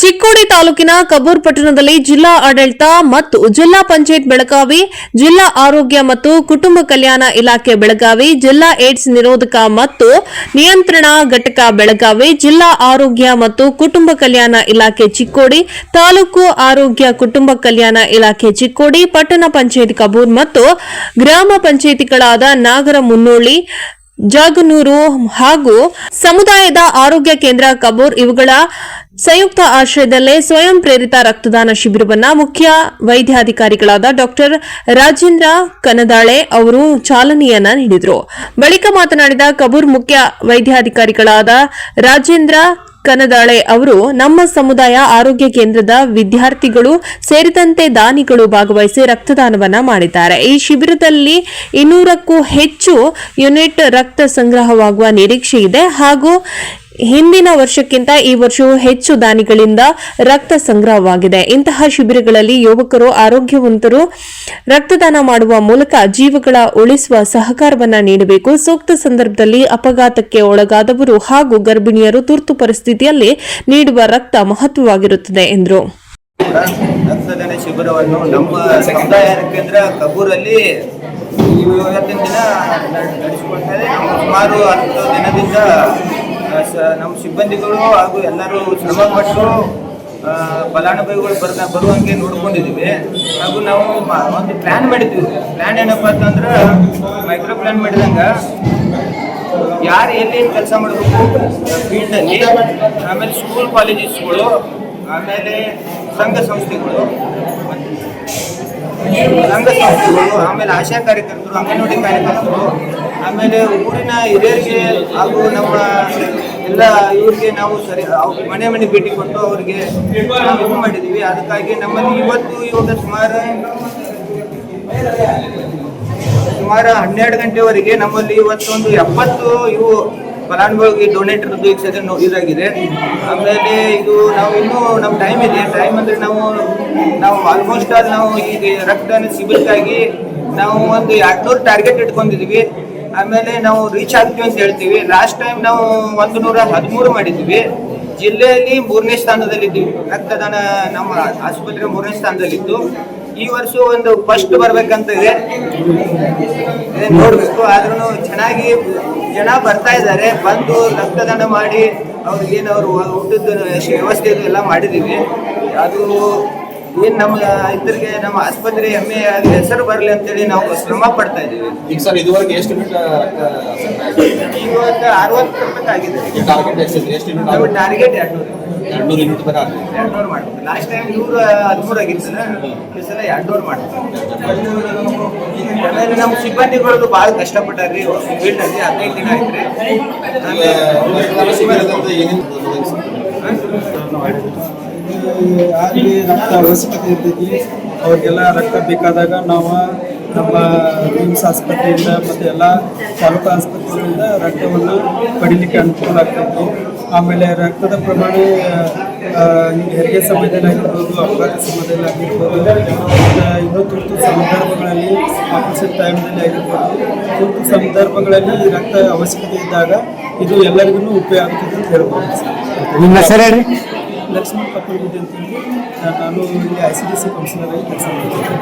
ಚಿಕ್ಕೋಡಿ ತಾಲೂಕಿನ ಕಬೂರ್ ಪಟ್ಟಣದಲ್ಲಿ ಜಿಲ್ಲಾ ಆಡಳಿತ ಮತ್ತು ಜಿಲ್ಲಾ ಪಂಚಾಯತ್ ಬೆಳಗಾವಿ, ಜಿಲ್ಲಾ ಆರೋಗ್ಯ ಮತ್ತು ಕುಟುಂಬ ಕಲ್ಯಾಣ ಇಲಾಖೆ ಬೆಳಗಾವಿ, ಜಿಲ್ಲಾ ಏಡ್ಸ್ ನಿರೋಧಕ ಮತ್ತು ನಿಯಂತ್ರಣ ಘಟಕ ಬೆಳಗಾವಿ, ಜಿಲ್ಲಾ ಆರೋಗ್ಯ ಮತ್ತು ಕುಟುಂಬ ಕಲ್ಯಾಣ ಇಲಾಖೆ ಚಿಕ್ಕೋಡಿ, ತಾಲೂಕು ಆರೋಗ್ಯ ಕುಟುಂಬ ಕಲ್ಯಾಣ ಇಲಾಖೆ ಚಿಕ್ಕೋಡಿ, ಪಟ್ಟಣ ಪಂಚಾಯತ್ ಕಬೂರ್ ಮತ್ತು ಗ್ರಾಮ ಪಂಚಾಯಿತಿಗಳಾದ ನಾಗರ ಮುನ್ನೋಳಿ ಜಾಗನೂರು ಹಾಗೂ ಸಮುದಾಯದ ಆರೋಗ್ಯ ಕೇಂದ್ರ ಕಬೂರ್ ಇವುಗಳ ಸಂಯುಕ್ತ ಆಶ್ರಯದಲ್ಲೇ ಸ್ವಯಂ ಪ್ರೇರಿತ ರಕ್ತದಾನ ಶಿಬಿರವನ್ನ ಮುಖ್ಯ ವೈದ್ಯಾಧಿಕಾರಿಗಳಾದ ಡಾಕ್ಟರ್ ರಾಜೇಂದ್ರ ಕನದಾಳೆ ಅವರು ಚಾಲನೆಯನ್ನ ನೀಡಿದರು. ಬಳಿಕ ಮಾತನಾಡಿದ ಕಬೂರ್ ಮುಖ್ಯ ವೈದ್ಯಾಧಿಕಾರಿಗಳಾದ ರಾಜೇಂದ್ರ ಕನದಾಳೆ ಅವರು, ನಮ್ಮ ಸಮುದಾಯ ಆರೋಗ್ಯ ಕೇಂದ್ರದ ವಿದ್ಯಾರ್ಥಿಗಳು ಸೇರಿದಂತೆ ದಾನಿಗಳು ಭಾಗವಹಿಸಿ ರಕ್ತದಾನವನ್ನ ಮಾಡಿದ್ದಾರೆ. ಈ ಶಿಬಿರದಲ್ಲಿ ಇನ್ನೂರಕ್ಕೂ ಹೆಚ್ಚು ಯೂನಿಟ್ ರಕ್ತ ಸಂಗ್ರಹವಾಗುವ ನಿರೀಕ್ಷೆ ಇದೆ ಹಾಗೂ ಹಿಂದಿನ ವರ್ಷಕ್ಕಿಂತ ಈ ವರ್ಷವೂ ಹೆಚ್ಚು ದಾನಿಗಳಿಂದ ರಕ್ತ ಸಂಗ್ರಹವಾಗಿದೆ. ಇಂತಹ ಶಿಬಿರಗಳಲ್ಲಿ ಯುವಕರು, ಆರೋಗ್ಯವಂತರು ರಕ್ತದಾನ ಮಾಡುವ ಮೂಲಕ ಜೀವಗಳ ಉಳಿಸುವ ಸಹಕಾರವನ್ನ ನೀಡಬೇಕು. ಸೂಕ್ತ ಸಂದರ್ಭದಲ್ಲಿ ಅಪಘಾತಕ್ಕೆ ಒಳಗಾದವರು ಹಾಗೂ ಗರ್ಭಿಣಿಯರು ತುರ್ತು ಪರಿಸ್ಥಿತಿಯಲ್ಲಿ ನೀಡುವ ರಕ್ತ ಮಹತ್ವವಾಗಿರುತ್ತದೆ, ಎಂದರು. ರಕ್ತದಾನ ಶಿಬಿರವನ್ನು ನಮ್ಮ ಸಮುದಾಯ ಕೇಂದ್ರ ಕಬೂರಲ್ಲಿ ಇವತ್ತಿನ ದಿನ ನಡೆಸಿಕೊಳ್ತಾ ಇದೆ ಸುಮಾರು ಹತ್ತು ದಿನದಿಂದ ಸ- ನಮ್ಮ ಸಿಬ್ಬಂದಿಗಳು ಹಾಗೂ ಎಲ್ಲರೂ ಶ್ರಮಪಟ್ಟು ಫಲಾನುಭವಿಗಳು ಬರ್ತ ಬರುವಂಗೆ ನೋಡ್ಕೊಂಡಿದ್ದೀವಿ ಹಾಗೂ ನಾವು ಒಂದು ಪ್ಲ್ಯಾನ್ ಮಾಡಿದ್ವಿ. ಪ್ಲ್ಯಾನ್ ಏನಪ್ಪ ಅಂತಂದ್ರೆ ಮೈಕ್ರೋ ಪ್ಲ್ಯಾನ್ ಮಾಡಿದಂಗೆ, ಯಾರು ಎಲ್ಲಿ ಕೆಲಸ ಮಾಡಬೇಕು ಫೀಲ್ಡಲ್ಲಿ ಆಮೇಲೆ ಸ್ಕೂಲ್ ಕಾಲೇಜಸ್ಗಳು ಆಮೇಲೆ ಸಂಘ ಸಂಸ್ಥೆಗಳು ಸಂಘ ಸಂಸ್ಥೆಗಳು, ಆಮೇಲೆ ಆಶಾ ಕಾರ್ಯಕರ್ತರು, ಅಂಗನವಾಡಿ ಕಾರ್ಯಕರ್ತರು ಆಮೇಲೆ ಊರಿನ ಹಿರಿಯರಿಗೆ ಹಾಗೂ ನಮ್ಮ ಎಲ್ಲ ಇವರಿಗೆ ನಾವು ಸರಿ, ಅವ್ರ ಮನೆ ಮನೆ ಭೇಟಿ ಕೊಟ್ಟು ಅವ್ರಿಗೆ ಇದು ಮಾಡಿದ್ದೀವಿ. ಅದಕ್ಕಾಗಿ ನಮ್ಮಲ್ಲಿ ಇವತ್ತು ಇವಾಗ ಸುಮಾರು ಸುಮಾರು ಹನ್ನೆರಡು ಗಂಟೆವರೆಗೆ ನಮ್ಮಲ್ಲಿ ಇವತ್ತೊಂದು ಎಪ್ಪತ್ತು ಇವು ಫಲಾನುಭವಿಗೆ ಡೊನೇಟ್ ಇರೋದು ಇದಾಗಿದೆ. ಆಮೇಲೆ ಇದು ನಾವು ಇನ್ನೂ ನಮ್ಮ ಟೈಮ್ ಇದೆ. ಟೈಮ್ ಅಂದರೆ ನಾವು ನಾವು ಆಲ್ಮೋಸ್ಟ್ ಆಲ್ ನಾವು ಈಗ ರಕ್ತನ ಶಿಬಿರಕ್ಕಾಗಿ ನಾವು ಒಂದು ಎರಡ್ನೂರು ಟಾರ್ಗೆಟ್ ಇಟ್ಕೊಂಡಿದ್ವಿ ಆಮೇಲೆ ನಾವು ರೀಚ್ ಆಗ್ತೀವಿ ಅಂತ ಹೇಳ್ತೀವಿ. ಲಾಸ್ಟ್ ಟೈಮ್ ನಾವು ಒಂದು ನೂರ ಹದಿಮೂರು ಮಾಡಿದ್ವಿ. ಜಿಲ್ಲೆಯಲ್ಲಿ ಮೂರನೇ ಸ್ಥಾನದಲ್ಲಿದ್ದೀವಿ. ರಕ್ತದಾನ ನಮ್ಮ ಆಸ್ಪತ್ರೆ ಮೂರನೇ ಸ್ಥಾನದಲ್ಲಿತ್ತು. ಈ ವರ್ಷ ಒಂದು ಫಸ್ಟ್ ಬರ್ಬೇಕಂತ ಇದೆ. ನೋಡ್ಬೇಕು. ಆದ್ರೂ ಚೆನ್ನಾಗಿ ಜನ ಬರ್ತಾ ಇದ್ದಾರೆ. ಬಂದು ರಕ್ತದಾನ ಮಾಡಿ ಅವ್ರಿಗೇನು ಏನಾದ್ರು ಊಟದ ವ್ಯವಸ್ಥೆ ಎಲ್ಲ ಮಾಡಿದ್ದೀವಿ. ಅದು ಏನು ನಮ್ಮ ಇದ್ರಿಗೆ ನಮ್ಮ ಆಸ್ಪತ್ರೆ ಹೆಮ್ಮೆ ಹೆಸರು ಬರಲಿ ಅಂತೇಳಿ ನಾವು ಶ್ರಮ ಪಡ್ತಾ ಇದ್ದೀವಿ. ಈಗ ಸರ್ ಇದುವರೆಗೆ ಎಷ್ಟು ಯೂನಿಟ್ ರಕ್ತ ಈಗ ಒಂದು ಅರವತ್ತು ರೂಪಾಯಿ ಆಗಿದೆ. ಟಾರ್ಗೆಟ್ ಎಷ್ಟಿದೆ ಎಷ್ಟು ಯೂನಿಟ್ ನಮ್ಮ ಟಾರ್ಗೆಟ್ ಎರಡ್ನೂರು. ಎರಡ್ನೂರು ಯೂನಿಟ್ ತನಕ ಎರಡ್ನೂರು ಮಾಡ್ತೀವಿ. ಲಾಸ್ಟ್ ಟೈಮ್ ನೂರ ಹದಿಮೂರು ಆಗಿತ್ತು ಈ ಸಲ ಎರಡ್ನೂರು ಮಾಡ್ತೀವಿ. ಆಮೇಲೆ ನಮ್ಮ ಸಿಬ್ಬಂದಿಗಳು ಭಾಳ ಕಷ್ಟಪಟ್ಟಾರ್ರಿ. ಫೀಲ್ಡಲ್ಲಿ ಹದಿನೈದು ದಿನ ಆಯ್ತು ಯಾರಿಗೆ ರಕ್ತ ಅವಶ್ಯಕತೆ ಇರ್ತೈತಿ ಅವ್ರಿಗೆಲ್ಲ ರಕ್ತ ಬೇಕಾದಾಗ ನಾವು ನಮ್ಮ ರಿಮ್ಸ್ ಆಸ್ಪತ್ರೆಯಿಂದ ಮತ್ತು ಎಲ್ಲ ತಾಲೂಕು ಆಸ್ಪತ್ರೆಗಳಿಂದ ರಕ್ತವನ್ನು ಪಡಿಲಿಕ್ಕೆ ಅನುಕೂಲ ಆಗ್ತೈತಿ. ಆಮೇಲೆ ರಕ್ತದ ಪ್ರಮಾಣ ಹೆರಿಗೆ ಸಮಯದಲ್ಲಿ ಆಗಿರ್ಬೋದು ಅಪಘಾತ ಸಮಯದಲ್ಲಿ ಆಗಿರ್ಬೋದು ಮತ್ತು ಇನ್ನೂ ತುರ್ತು ಸಂದರ್ಭಗಳಲ್ಲಿ ಆಪರೇಷನ್ ಟೈಮ್ನಲ್ಲಿ ಆಗಿರ್ಬೋದು ತುರ್ತು ಸಂದರ್ಭಗಳಲ್ಲಿ ಈ ರಕ್ತ ಅವಶ್ಯಕತೆ ಇದ್ದಾಗ ಇದು ಎಲ್ಲರಿಗೂ ಉಪಯೋಗ ಆಗ್ತದೆ ಅಂತ ಹೇಳ್ಬೋದು ಸರ್. ನಿಮ್ಮ ಹೆಸರು ಹೇಳಿ? ಲಕ್ಷ್ಮೀ ಅಂತ ಅಂತೇಳಿ. ನಾನು ಇಲ್ಲಿ I C D C councillor ಆಗಿ ಕೆಲಸ ಮಾಡ್ತೀನಿ